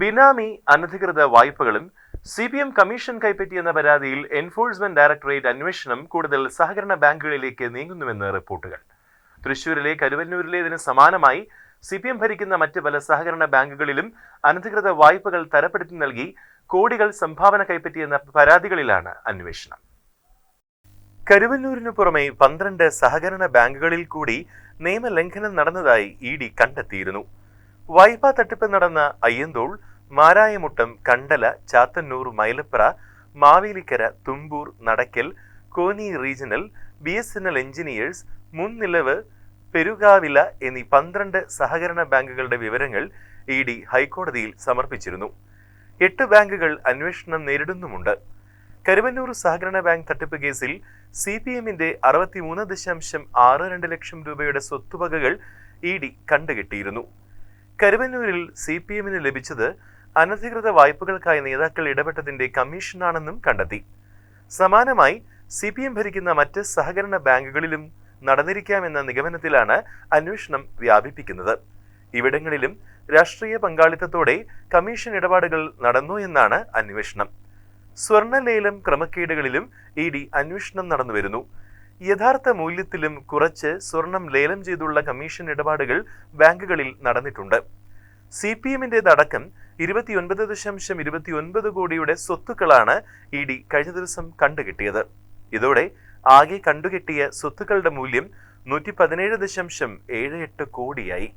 ബിനാമി അനധികൃത വായ്പകളും C P M commission കൈപ്പറ്റിയെന്ന പരാതിയിൽ എൻഫോഴ്സ്മെന്റ് ഡയറക്ടറേറ്റ് അന്വേഷണം കൂടുതൽ സഹകരണ ബാങ്കുകളിലേക്ക് നീങ്ങുന്നുവെന്ന് റിപ്പോർട്ടുകൾ. തൃശൂരിലെ കരുവന്നൂരിലേതിന് സമാനമായി സി പി എം ഭരിക്കുന്ന മറ്റ് പല സഹകരണ ബാങ്കുകളിലും അനധികൃത വായ്പകൾ തരപ്പെടുത്തി നൽകി കോടികൾ സംഭാവന കൈപ്പറ്റിയെന്ന പരാതികളിലാണ് അന്വേഷണം. കരുവന്നൂരിനു പുറമെ പന്ത്രണ്ട് സഹകരണ ബാങ്കുകളിൽ കൂടി നിയമലംഘനം നടന്നതായി ഇ ഡി കണ്ടെത്തിയിരുന്നു. വായ്പാ തട്ടിപ്പ് നടന്ന Ayyanthole Marayamuttom Kandala Chathannoor Mylapra Mavelikkara Thumpoor Nadakkal Konni regional B S N L engineers Munnilavu Perukavila എന്നീ പന്ത്രണ്ട് സഹകരണ ബാങ്കുകളുടെ വിവരങ്ങൾ ഇ ഡി ഹൈക്കോടതിയിൽ സമർപ്പിച്ചിരുന്നു. എട്ട് ബാങ്കുകൾ അന്വേഷണം നേരിടുന്നുമുണ്ട്. കരുവന്നൂർ സഹകരണ ബാങ്ക് തട്ടിപ്പ് കേസിൽ സി പി എമ്മിന്റെ അറുപത്തിമൂന്ന് ദശാംശം ആറ് രണ്ട് ലക്ഷം രൂപയുടെ സ്വത്തുവകകൾ ഇ ഡി കണ്ടുകെട്ടിയിരുന്നു. കരുവന്നൂരിൽ സി പി എമ്മിന് ലഭിച്ചത് അനധികൃത വായ്പകൾക്കായി നേതാക്കൾ ഇടപെട്ടതിന്റെ കമ്മീഷനാണെന്നും കണ്ടെത്തി. സമാനമായി സി പി എം ഭരിക്കുന്ന മറ്റ് സഹകരണ ബാങ്കുകളിലും നടന്നിരിക്കാമെന്ന നിഗമനത്തിലാണ് അന്വേഷണം വ്യാപിപ്പിക്കുന്നത്. ഇവിടങ്ങളിലും രാഷ്ട്രീയ പങ്കാളിത്തത്തോടെ കമ്മീഷൻ ഇടപാടുകൾ നടന്നു എന്നാണ് അന്വേഷണം. സ്വർണലേലം ക്രമക്കേടുകളിലും ഇ ഡി അന്വേഷണം നടന്നുവരുന്നു യഥാർത്ഥ മൂല്യത്തിലും കുറച്ച് സ്വർണം ലേലം ചെയ്തുള്ള കമ്മീഷൻ ഇടപാടുകൾ ബാങ്കുകളിൽ നടന്നിട്ടുണ്ട്. സി പി എമ്മിന്റെതടക്കം ഇരുപത്തിയൊൻപത് ദശാംശം ഇരുപത്തിയൊൻപത് കോടിയുടെ സ്വത്തുക്കളാണ് ഇ ഡി കഴിഞ്ഞ ദിവസം കണ്ടുകിട്ടിയത്. ഇതോടെ ആകെ കണ്ടുകിട്ടിയ സ്വത്തുക്കളുടെ മൂല്യം നൂറ്റി പതിനേഴ് ദശാംശം ഏഴ് എട്ട് കോടിയായി.